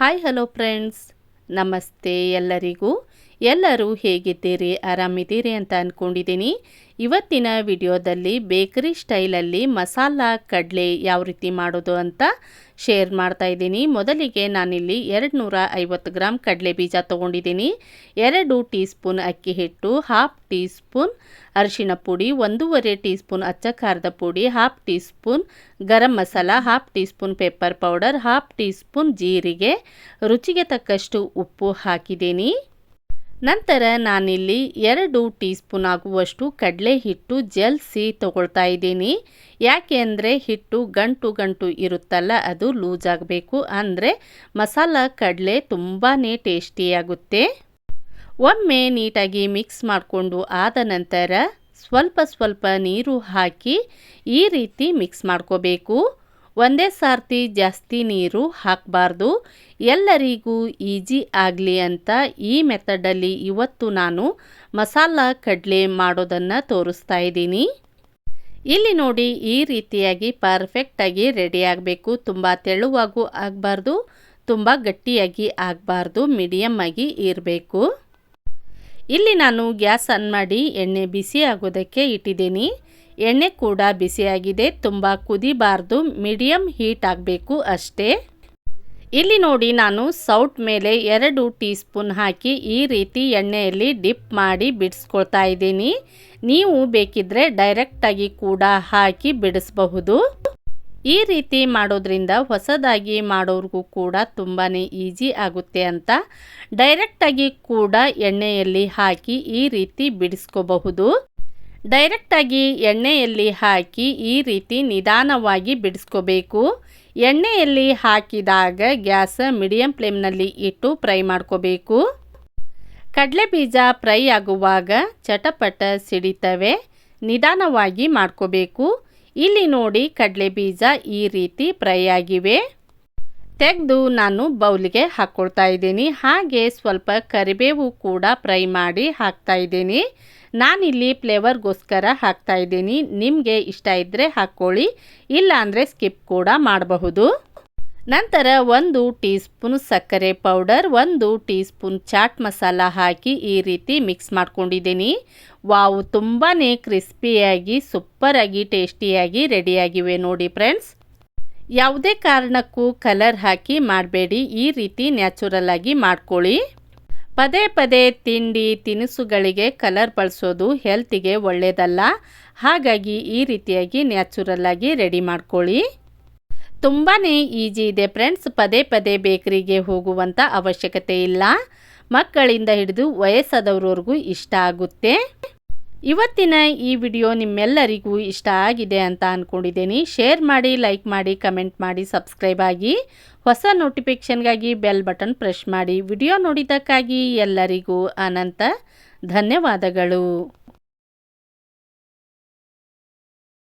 Hi hello friends ನಮಸ್ತೆ ಎಲ್ಲರಿಗೂ. ಎಲ್ಲರೂ ಹೇಗಿದ್ದೀರಿ? ಆರಾಮಿದ್ದೀರಿ ಅಂತ ಅಂದ್ಕೊಂಡಿದ್ದೀನಿ ಇವತ್ತಿನ ವಿಡಿಯೋದಲ್ಲಿ ಬೇಕರಿ ಸ್ಟೈಲಲ್ಲಿ ಮಸಾಲ ಕಡಲೆ ಯಾವ ರೀತಿ ಮಾಡೋದು ಅಂತ ಶೇರ್ ಮಾಡ್ತಾ ಇದ್ದೀನಿ. ಮೊದಲಿಗೆ ನಾನಿಲ್ಲಿ ಎರಡು ನೂರ ಐವತ್ತು ಗ್ರಾಮ್ ಕಡಲೆ ಬೀಜ ತೊಗೊಂಡಿದ್ದೀನಿ. ಎರಡು ಟೀ ಸ್ಪೂನ್ ಅಕ್ಕಿ ಹಿಟ್ಟು, ಹಾಫ್ ಟೀ ಸ್ಪೂನ್ ಅರಿಶಿಣ ಪುಡಿ, ಒಂದೂವರೆ ಟೀ ಸ್ಪೂನ್ ಅಚ್ಚ ಖಾರದ ಪುಡಿ, half tea spoon garam masala, half tea spoon pepper powder, half tea spoon ಜೀರಿಗೆ, ರುಚಿಗೆ ತಕ್ಕಷ್ಟು ಉಪ್ಪು ಹಾಕಿದ್ದೀನಿ. ನಂತರ ನಾನಿಲ್ಲಿ ಎರಡು ಟೀ ಸ್ಪೂನ್ ಆಗುವಷ್ಟು ಕಡಲೆ ಹಿಟ್ಟು ಜಲ್ಸಿ ತಗೊಳ್ತಾ ಇದ್ದೀನಿ. ಯಾಕೆ ಅಂದರೆ ಹಿಟ್ಟು ಗಂಟು ಗಂಟು ಇರುತ್ತಲ್ಲ, ಅದು ಲೂಸ್ ಆಗಬೇಕು. ಅಂದರೆ ಮಸಾಲ ಕಡಲೆ ತುಂಬಾ ಟೇಸ್ಟಿಯಾಗುತ್ತೆ ಒಮ್ಮೆ ನೀಟಾಗಿ ಮಿಕ್ಸ್ ಮಾಡಿಕೊಂಡು ಆದ ನಂತರ ಸ್ವಲ್ಪ ಸ್ವಲ್ಪ ನೀರು ಹಾಕಿ ಈ ರೀತಿ ಮಿಕ್ಸ್ ಮಾಡ್ಕೋಬೇಕು. ಒಂದೇ ಸಾರ್ತಿ ಜಾಸ್ತಿ ನೀರು ಹಾಕಬಾರ್ದು. ಎಲ್ಲರಿಗೂ ಈಜಿ ಆಗಲಿ ಅಂತ ಈ ಮೆಥಡಲ್ಲಿ ಇವತ್ತು ನಾನು ಮಸಾಲ ಕಡಲೆ ಮಾಡೋದನ್ನು ತೋರಿಸ್ತಾ ಇದ್ದೀನಿ. ಇಲ್ಲಿ ನೋಡಿ ಈ ರೀತಿಯಾಗಿ ಪರ್ಫೆಕ್ಟಾಗಿ ರೆಡಿ ಆಗಬೇಕು. ತುಂಬ ತೆಳುವಾಗೂ ಆಗಬಾರ್ದು, ತುಂಬ ಗಟ್ಟಿಯಾಗಿ ಆಗಬಾರ್ದು ಮೀಡಿಯಮ್ ಆಗಿ ಇರಬೇಕು. ಇಲ್ಲಿ ನಾನು ಗ್ಯಾಸ್ ಆನ್ ಮಾಡಿ ಎಣ್ಣೆ ಬಿಸಿ ಆಗೋದಕ್ಕೆ ಇಟ್ಟಿದ್ದೀನಿ. ಎಣ್ಣೆ ಕೂಡ ಬಿಸಿಯಾಗಿದೆ, ತುಂಬ ಕುದಿಬಾರ್ದು ಮೀಡಿಯಮ್ ಹೀಟ್ ಆಗಬೇಕು ಅಷ್ಟೇ. ಇಲ್ಲಿ ನೋಡಿ ನಾನು ಸೌಟ್ ಮೇಲೆ ಎರಡು ಟೀ ಸ್ಪೂನ್ ಹಾಕಿ ಈ ರೀತಿ ಎಣ್ಣೆಯಲ್ಲಿ ಡಿಪ್ ಮಾಡಿ ಬಿಡಿಸ್ಕೊಳ್ತಾ ಇದ್ದೀನಿ. ನೀವು ಬೇಕಿದ್ರೆ ಡೈರೆಕ್ಟಾಗಿ ಕೂಡ ಹಾಕಿ ಬಿಡಿಸಬಹುದು. ಈ ರೀತಿ ಮಾಡೋದ್ರಿಂದ ಹೊಸದಾಗಿ ಮಾಡೋರಿಗೂ ಕೂಡ ತುಂಬಾ ಈಜಿ ಆಗುತ್ತೆ ಅಂತ. ಡೈರೆಕ್ಟಾಗಿ ಕೂಡ ಎಣ್ಣೆಯಲ್ಲಿ ಹಾಕಿ ಈ ರೀತಿ ಬಿಡಿಸ್ಕೋಬಹುದು. ಡೈರೆಕ್ಟಾಗಿ ಎಣ್ಣೆಯಲ್ಲಿ ಹಾಕಿ ಈ ರೀತಿ ನಿಧಾನವಾಗಿ ಬಿಡಿಸ್ಕೋಬೇಕು. ಎಣ್ಣೆಯಲ್ಲಿ ಹಾಕಿದಾಗ ಗ್ಯಾಸ್ ಮೀಡಿಯಂ ಫ್ಲೇಮ್ನಲ್ಲಿ ಇಟ್ಟು ಫ್ರೈ ಮಾಡ್ಕೋಬೇಕು. ಕಡಲೆ ಬೀಜ ಫ್ರೈ ಆಗುವಾಗ ಚಟಪಟ ಸಿಡಿತವೆ, ನಿಧಾನವಾಗಿ ಮಾಡ್ಕೋಬೇಕು. ಇಲ್ಲಿ ನೋಡಿ ಕಡಲೆ ಬೀಜ ಈ ರೀತಿ ಫ್ರೈ ಆಗಿವೆ. ತೆಗೆದು ನಾನು ಬೌಲಿಗೆ ಹಾಕ್ಕೊಳ್ತಾ ಇದ್ದೀನಿ. ಹಾಗೆ ಸ್ವಲ್ಪ ಕರಿಬೇವು ಕೂಡ ಫ್ರೈ ಮಾಡಿ ಹಾಕ್ತಾ ಇದ್ದೀನಿ. ನಾನಿಲ್ಲಿ ಫ್ಲೇವರ್ಗೋಸ್ಕರ ಹಾಕ್ತಾ ಇದ್ದೀನಿ. ನಿಮಗೆ ಇಷ್ಟ ಇದ್ದರೆ ಹಾಕ್ಕೊಳ್ಳಿ ಇಲ್ಲ ಅಂದರೆ ಸ್ಕಿಪ್ ಕೂಡ ಮಾಡಬಹುದು. ನಂತರ ಒಂದು ಟೀ ಸ್ಪೂನ್ ಸಕ್ಕರೆ ಪೌಡರ್, ಒಂದು ಟೀ ಸ್ಪೂನ್ ಚಾಟ್ ಮಸಾಲ ಹಾಕಿ ಈ ರೀತಿ ಮಿಕ್ಸ್ ಮಾಡ್ಕೊಂಡಿದ್ದೀನಿ. ವಾವು ತುಂಬಾ ಕ್ರಿಸ್ಪಿಯಾಗಿ, ಸೂಪರಾಗಿ, ಟೇಸ್ಟಿಯಾಗಿ, ರೆಡಿಯಾಗಿವೆ ನೋಡಿ ಫ್ರೆಂಡ್ಸ್. ಯಾವುದೇ ಕಾರಣಕ್ಕೂ ಕಲರ್ ಹಾಕಿ ಮಾಡಬೇಡಿ. ಈ ರೀತಿ ನ್ಯಾಚುರಲ್ ಆಗಿ ಮಾಡ್ಕೊಳ್ಳಿ. ಪದೇ ಪದೇ ತಿಂಡಿ, ತಿನಿಸುಗಳಿಗೆ ಕಲರ್ ಬಳಸೋದು ಹೆಲ್ತಿಗೆ ಒಳ್ಳೆಯದಲ್ಲ ಹಾಗಾಗಿ ಈ ರೀತಿಯಾಗಿ ನ್ಯಾಚುರಲ್ ಆಗಿ ರೆಡಿ ಮಾಡ್ಕೊಳ್ಳಿ. ತುಂಬಾ ಈಜಿ ಇದೆ ಫ್ರೆಂಡ್ಸ್ ಪದೇ ಪದೇ ಬೇಕರಿಗೆ ಹೋಗುವಂಥ ಅವಶ್ಯಕತೆ ಇಲ್ಲ. ಮಕ್ಕಳಿಂದ ಹಿಡಿದು ವಯಸ್ಸಾದವ್ರವ್ರಿಗೂ ಇಷ್ಟ ಆಗುತ್ತೆ. ಇವತ್ತಿನ ಈ ವಿಡಿಯೋ ನಿಮ್ಮೆಲ್ಲರಿಗೂ ಇಷ್ಟ ಆಗಿದೆ ಅಂತ ಅಂದ್ಕೊಂಡಿದ್ದೀನಿ ಶೇರ್ ಮಾಡಿ, ಲೈಕ್ ಮಾಡಿ, ಕಮೆಂಟ್ ಮಾಡಿ, ಸಬ್ಸ್ಕ್ರೈಬ್ ಆಗಿ, ಹೊಸ ನೋಟಿಫಿಕೇಷನ್ಗಾಗಿ ಬೆಲ್ ಬಟನ್ ಪ್ರೆಸ್ ಮಾಡಿ. ವಿಡಿಯೋ ನೋಡಿದ್ದಕ್ಕಾಗಿ ಎಲ್ಲರಿಗೂ ಅನಂತ ಧನ್ಯವಾದಗಳು.